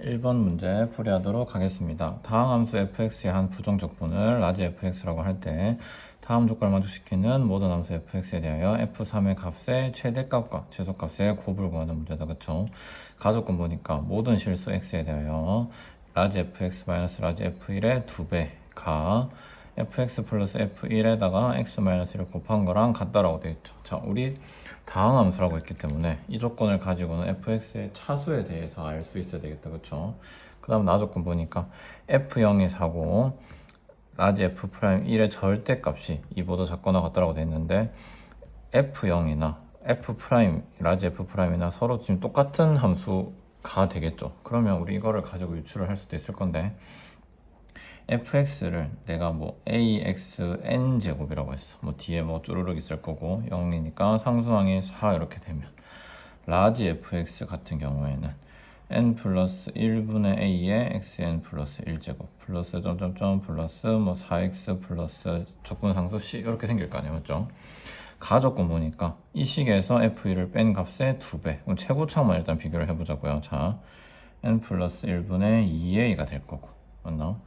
1번 문제 풀이하도록 하겠습니다. 다음 함수 fx의 한 부정적분을 라지 fx라고 할 때 다음 조건을 만족시키는 모든 함수 fx에 대하여 f3의 값의 최대값과 최소값의 곱을 구하는 문제다. 그쵸? 가족분 보니까 모든 실수 x에 대하여 라지 fx 마이너스 라지 f1의 2배가 fx 플러스 f1에다가 x 마이너스 1을 곱한 거랑 같다라고 되어 있죠. 자, 우리 다항 함수라고 했기 때문에 이 조건을 가지고는 fx의 차수에 대해서 알 수 있어야 되겠다. 그쵸? 그 다음 나 조건 보니까 f0이 4고 라지 f 프라임 1의 절대값이 2보다 작거나 같다라고 되어 있는데 f0이나 f 프라임 라지 f 프라임이나 서로 지금 똑같은 함수가 되겠죠. 그러면 우리 이거를 가지고 유출을 할 수도 있을 건데 fx를 내가 뭐 axn 제곱이라고 했어. 뭐 뒤에 뭐 쭈루룩 있을 거고 0이니까 상수항이 4 이렇게 되면 라지 fx 같은 경우에는 n 플러스 1분의 a에 xn 플러스 1제곱 플러스 점점점 플러스 뭐 4x 플러스 적분상수 c 이렇게 생길 거 아니에요 맞죠? 가족분 보니까 이 식에서 f1을 뺀 값의 2배 그럼 최고차만 일단 비교를 해보자고요 자 n 플러스 1분의 2a가 될 거고 맞나?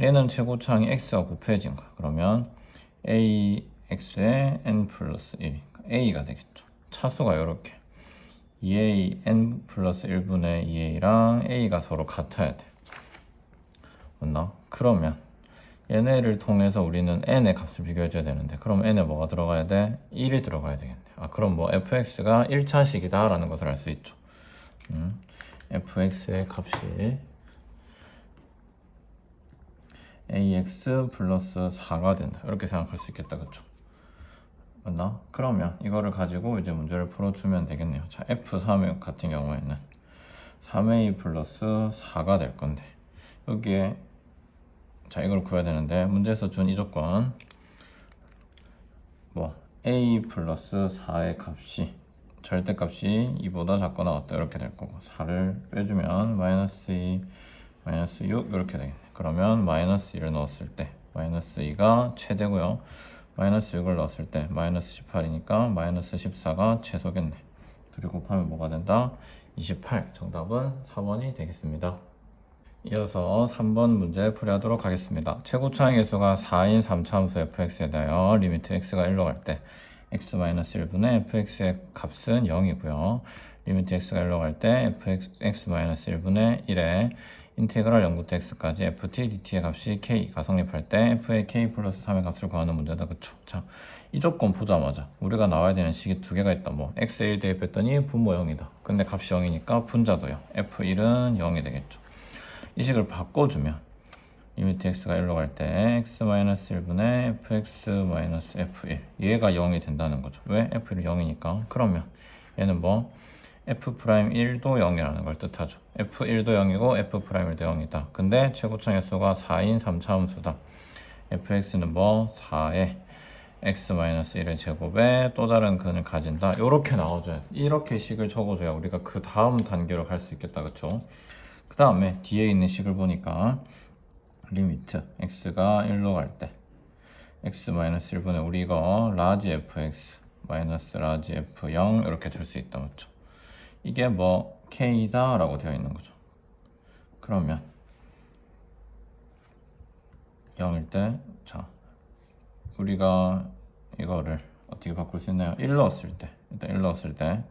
얘는 최고차항이 x가 곱해진 거야. 그러면 ax에 n 플러스 1, a가 되겠죠. 차수가 이렇게 2a n 플러스 1분의 2a랑 a가 서로 같아야 돼. 맞나? 그러면 얘네를 통해서 우리는 n의 값을 비교해줘야 되는데 그럼 n에 뭐가 들어가야 돼? 1이 들어가야 되겠네. 아 그럼 뭐 fx가 1차식이다 라는 것을 알 수 있죠. 음, fx의 값이 ax 플러스 4가 된다. 이렇게 생각할 수 있겠다. 그쵸? 맞나? 그러면 이거를 가지고 이제 문제를 풀어주면 되겠네요. 자 f3 같은 경우에는 3a 플러스 4가 될 건데 여기에 자 이걸 구해야 되는데 문제에서 준 이 조건 뭐 a 플러스 4의 값이 절대값이 2보다 작거나 같다 이렇게 될 거고 4를 빼주면 마이너스 2 마이너스 6 이렇게 되겠네 그러면 마이너스 1을 넣었을 때 마이너스 2가 최대고요. 마이너스 6을 넣었을 때 마이너스 18이니까 마이너스 14가 최소겠네. 둘이 곱하면 뭐가 된다? 28 정답은 4번이 되겠습니다. 이어서 3번 문제 풀이하도록 하겠습니다. 최고차항 계수가 4인 3차함수 fx에 대하여 리미트 x가 1로 갈 때 x-1분의 fx의 값은 0이고요 리미트 x가 1로 갈 때 fx-1분의 1에 인테그랄 0부터 x까지 ft dt의 값이 k가 성립할 때 f의 k 플러스 3의 값을 구하는 문제다. 그쵸? 자 이 조건 보자마자 우리가 나와야 되는 식이 두 개가 있다. 뭐 x에 대입했더니 분모 0이다. 근데 값이 0이니까 분자도 0 f1은 0이 되겠죠. 이 식을 바꿔주면 리미트 x가 1로 갈 때 x-1분의 fx-f1 얘가 0이 된다는 거죠. 왜? f1이 0이니까. 그러면 얘는 뭐 f'1도 0이라는 걸 뜻하죠. f1도 0이고 f'1도 0이다. 근데 최고차의 수가 4인 3차 함수다. fx는 뭐 4에 x-1의 제곱에 또 다른 근을 가진다. 이렇게 돼. 이렇게 식을 적어줘야 우리가 그 다음 단계로 갈 수 있겠다. 그쵸? 그 다음에 뒤에 있는 식을 보니까 리미트 x가 1로 갈 때 x-1분의 우리 이거 라지 fx 마이너스 라지 f0 이렇게 될수 있다. 맞죠? 이게 뭐 K다 라고 되어 있는 거죠 그러면 0일 때 자 우리가 이거를 어떻게 바꿀 수 있나요? 1 넣었을 때 일단 1 넣었을 때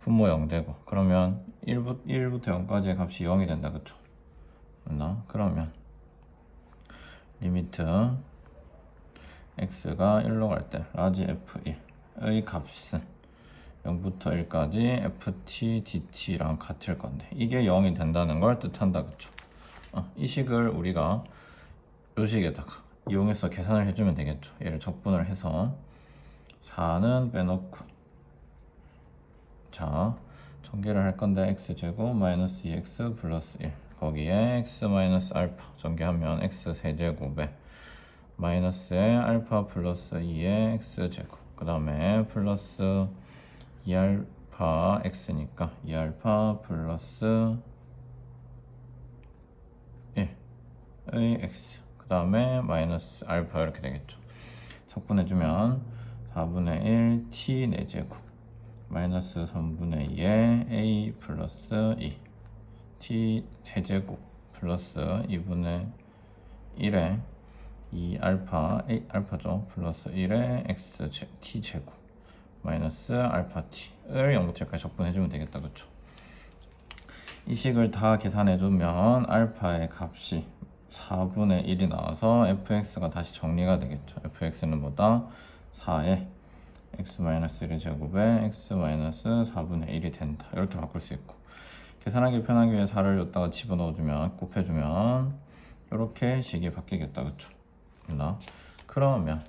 분모 0 되고 그러면 1부, 1부터 0까지의 값이 0이 된다 그쵸? 맞나? 그러면 리미트 x가 1로 갈 때 라지 f1의 값은 0부터 1까지 ft dt랑 같을 건데 이게 0이 된다는 걸 뜻한다 그쵸? 어, 이 식을 우리가 요 식에다가 이용해서 계산을 해주면 되겠죠. 얘를 적분을 해서 4는 빼놓고 자 전개를 할 건데 x제곱 마이너스 2x 플러스 1 거기에 x 마이너스 알파 전개하면 x 세제곱에 마이너스에 알파 플러스 2의 x제곱 그 다음에 플러스 2알파 x니까 2알파 플러스 1의 x. 그 다음에 마이너스 알파 이렇게 되겠죠. 적분해주면 4분의 1 t 4제곱 마이너스 3분의 2의 a 플러스 2 t 세제곱 플러스 2분의 1에 2 알파 a 알파죠. 플러스 1에 x 제, t 제곱 마이너스 알파 t를 0부터 1까지 적분해주면 되겠다. 그쵸 이 식을 다 계산해주면 알파의 값이 4분의 1이 나와서 fx가 다시 정리가 되겠죠. fx는 뭐다? 4에 x-1의 제곱에 x-4분의 1이 된다. 이렇게 바꿀 수 있고 계산하기 편하기 위해 4를 여기다가 집어넣어주면 곱해주면 이렇게 식이 바뀌겠다. 그쵸 나? 그러면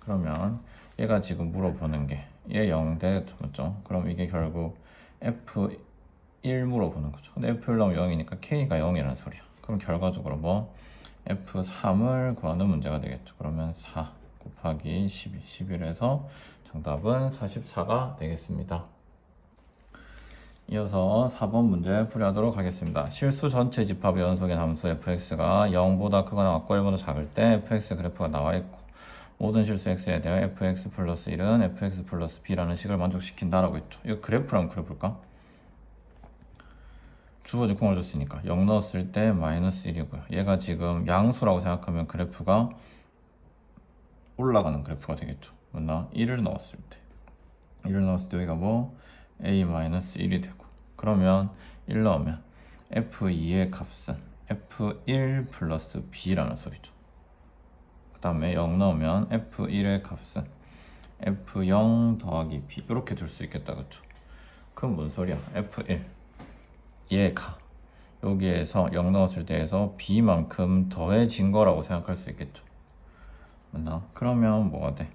그러면 얘가 지금 물어보는 게 얘0 되겠죠 맞죠? 그럼 이게 결국 f1 물어보는 거죠. 근데 f1 나오면 0이니까 k가 0이라는 소리야. 그럼 결과적으로 뭐? F3을 구하는 문제가 되겠죠. 그러면 4 곱하기 12 11에서 정답은 44가 되겠습니다. 이어서 4번 문제 풀이하도록 하겠습니다. 실수 전체 집합의 연속의 함수 fx가 0보다 크거나 같고 1보다 작을 때 fx 그래프가 나와 있고 모든 실수 x에 대해 fx 플러스 1은 fx 플러스 b라는 식을 만족시킨다라고 했죠. 이거 그래프랑 그려볼까? 주어지 공을 줬으니까 0 넣었을 때 마이너스 1이고요. 얘가 지금 양수라고 생각하면 그래프가 올라가는 그래프가 되겠죠. 맞나? 1을 넣었을 때 1을 넣었을 때 여기가 뭐 a-1이 되고 그러면 1 넣으면 f2의 값은 f1 플러스 b라는 소리죠. 그 다음에 0 넣으면 f1의 값은 f0 더하기 b 이렇게 둘 수 있겠다 그쵸? 그럼 뭔 소리야? f1 얘가 여기에서 0 넣었을 때에서 b만큼 더해진 거라고 생각할 수 있겠죠. 맞나? 그러면 뭐가 돼?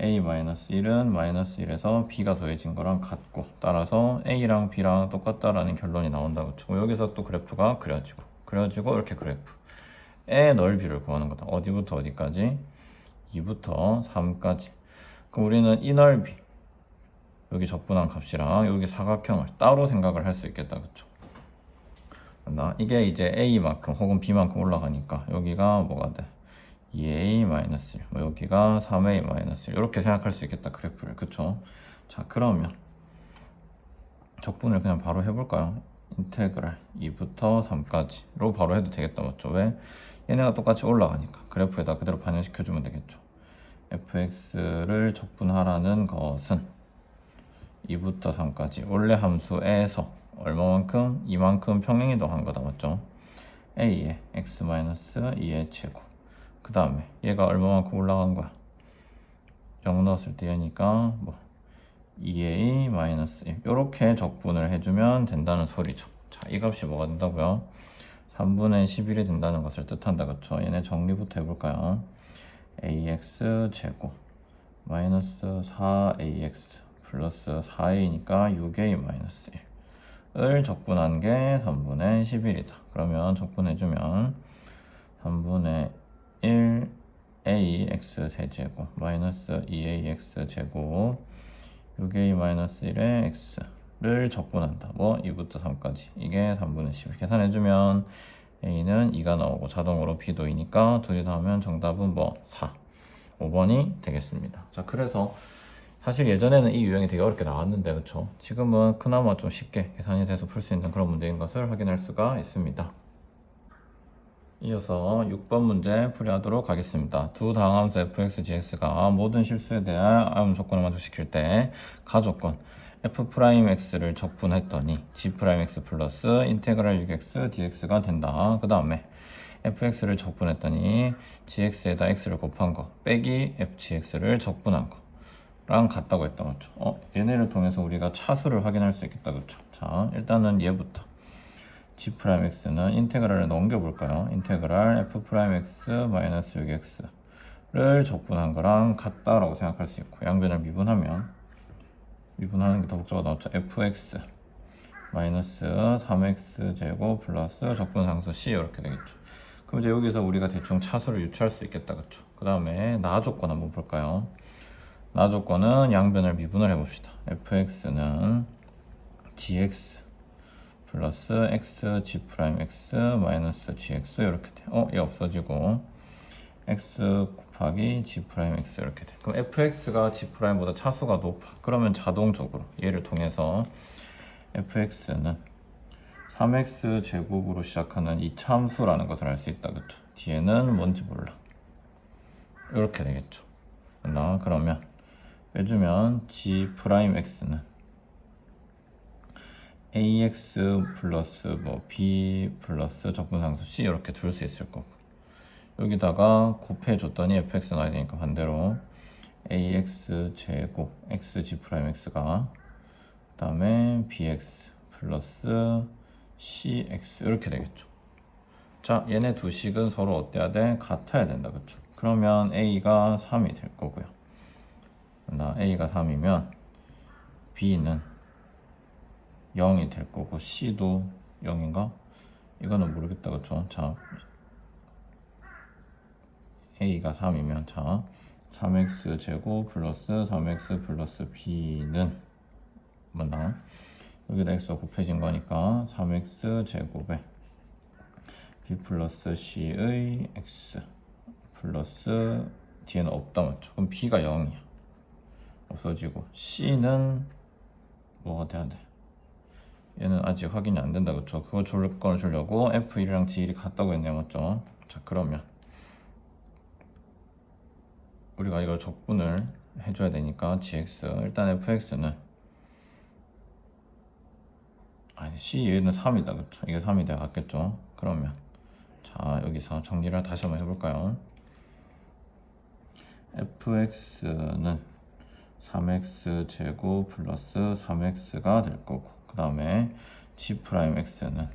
a-1은 마이너스 1에서 b가 더해진 거랑 같고 따라서 a랑 b랑 똑같다라는 결론이 나온다 그쵸 여기서 또 그래프가 그려지고 그려지고 이렇게 그래프 의 넓이를 구하는 거다. 어디부터 어디까지? 2부터 3까지. 그럼 우리는 이 넓이 여기 적분한 값이랑 여기 사각형을 따로 생각을 할 수 있겠다. 그쵸? 나 이게 이제 a만큼 혹은 b만큼 올라가니까 여기가 뭐가 돼? 2a 마이너스 1, 뭐 여기가 3a 마이너스 1 이렇게 생각할 수 있겠다 그래프를. 그쵸? 자 그러면 적분을 그냥 바로 해볼까요? 인테그랄 2부터 3까지로 바로 해도 되겠다 맞죠? 왜? 얘네가 똑같이 올라가니까 그래프에다 그대로 반영시켜주면 되겠죠 fx를 적분하라는 것은 2부터 3까지 원래 함수에서 얼마만큼? 이만큼 평행이동한 거다 맞죠? a의 x-2의 제곱 그 다음에 얘가 얼마만큼 올라간 거야 0 넣었을 때 얘니까 뭐 2a 마이너스 1 이렇게 적분을 해주면 된다는 소리죠. 자 이 값이 뭐가 된다고요? 3분의 11이 된다는 것을 뜻한다. 그쵸? 얘네 정리부터 해볼까요? ax 제곱 마이너스 4ax 플러스 4a니까 6a 마이너스 1을 적분한 게 3분의 11이다. 그러면 적분해주면 3분의 1ax 세제곱 마이너스 2ax 제곱 6a 마이너스 1에 x를 적분한다 뭐 2부터 3까지. 이게 3분의 10 계산해주면 a는 2가 나오고 자동으로 b도 2니까 둘이 더하면 정답은 뭐? 4 5번이 되겠습니다. 자 그래서 사실 예전에는 이 유형이 되게 어렵게 나왔는데 그쵸? 지금은 그나마 좀 쉽게 계산이 돼서 풀 수 있는 그런 문제인 것을 확인할 수가 있습니다 이어서 6번 문제 풀이하도록 하겠습니다. 두 다항함수 fx, gx가 모든 실수에 대한 암 조건을 만족시킬 때 가조건 f'x를 적분했더니 g'x 플러스 인테그랄 6x dx가 된다. 그 다음에 fx를 적분했더니 gx에다 x를 곱한 거 빼기 fgx를 적분한 거랑 같다고 했다 맞죠? 어, 얘네를 통해서 우리가 차수를 확인할 수 있겠다 그렇죠? 자 일단은 얘부터 g'x는 인테그랄을 넘겨볼까요? 인테그랄 f'(x) 6x를 적분한 거랑 같다라고 생각할 수 있고 양변을 미분하면 미분하는 게 더 복잡하다 나왔죠. fx 마이너스 3x 제곱 플러스 적분상수 c 이렇게 되겠죠. 그럼 이제 여기서 우리가 대충 차수를 유추할 수 있겠다 그쵸? 그 다음에 나 조건 한번 볼까요? 나 조건은 양변을 미분을 해봅시다. fx는 gx 플러스 x g 프라임 x 마이너스 gx 이렇게 돼. 어, 얘 없어지고 x 곱하기 g 프라임 x 이렇게 돼. 그럼 fx가 g 프라임보다 차수가 높아. 그러면 자동적으로 얘를 통해서 fx는 3x 제곱으로 시작하는 이 참수라는 것을 알 수 있다 그쵸 뒤에는 뭔지 몰라 이렇게 되겠죠 나 그러면 빼주면 g 프라임 x는 ax 플러스 뭐 b 플러스 적분상수 c 이렇게 둘 수 있을 거고. 여기다가 곱해줬더니 fx 나와야 되니까 반대로 ax 제곱 xg 프라임 x가 그 다음에 bx 플러스 cx 이렇게 되겠죠. 자 얘네 두 식은 서로 어때야 돼? 같아야 된다. 그쵸? 그러면 a가 3이 될 거고요. 나 a가 3이면 b는 0이 될 거고 c도 0인가? 이거는 모르겠다 그쵸 자 a가 3이면 자 3x 제곱 플러스 3x 플러스 b는 맞나? 여기다 x가 곱해진 거니까 3x 제곱에 b 플러스 c의 x 플러스 뒤에는 없다 맞죠? 그럼 b가 0이야 없어지고 c는 뭐가 돼야 돼? 얘는 아직 확인이 안 된다 그쵸? 그거 조건을 주려고 f1이랑 g1이 같다고 했네요 맞죠? 자 그러면 우리가 이걸 적분을 해줘야 되니까 gx 일단 fx는 아니 c 얘는 3이다 그쵸 이게 3이 돼야 같겠죠 그러면 자 여기서 정리를 다시 한번 해볼까요 fx는 3x 제곱 플러스 3x가 될 거고 그 다음에 g 프라임 x는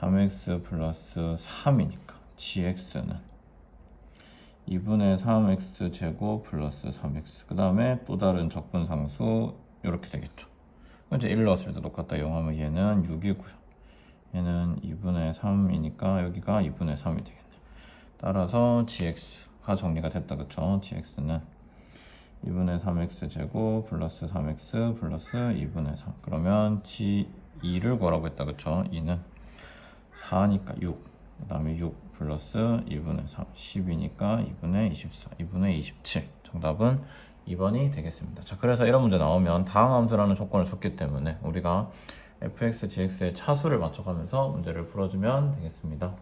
3x 플러스 3이니까 gx는 2분의 3x 제곱 플러스 3x 그 다음에 또 다른 적분상수 이렇게 되겠죠. 이제 1 넣었을 때 똑같다. 0 하면 얘는 6이고요. 얘는 2분의 3이니까 여기가 2분의 3이 되겠네. 따라서 gx가 정리가 됐다. 그쵸? Gx는 2분의 3x 제곱 플러스 3x 플러스 2분의 3 그러면 g2를 구하라고 했다. 그쵸? 2는 4니까 6그 다음에 6 플러스 2분의 3 10이니까 2분의 24 2분의 27 정답은 2번이 되겠습니다. 자 그래서 이런 문제 나오면 다항 함수라는 조건을 줬기 때문에 우리가 fx, gx의 차수를 맞춰가면서 문제를 풀어주면 되겠습니다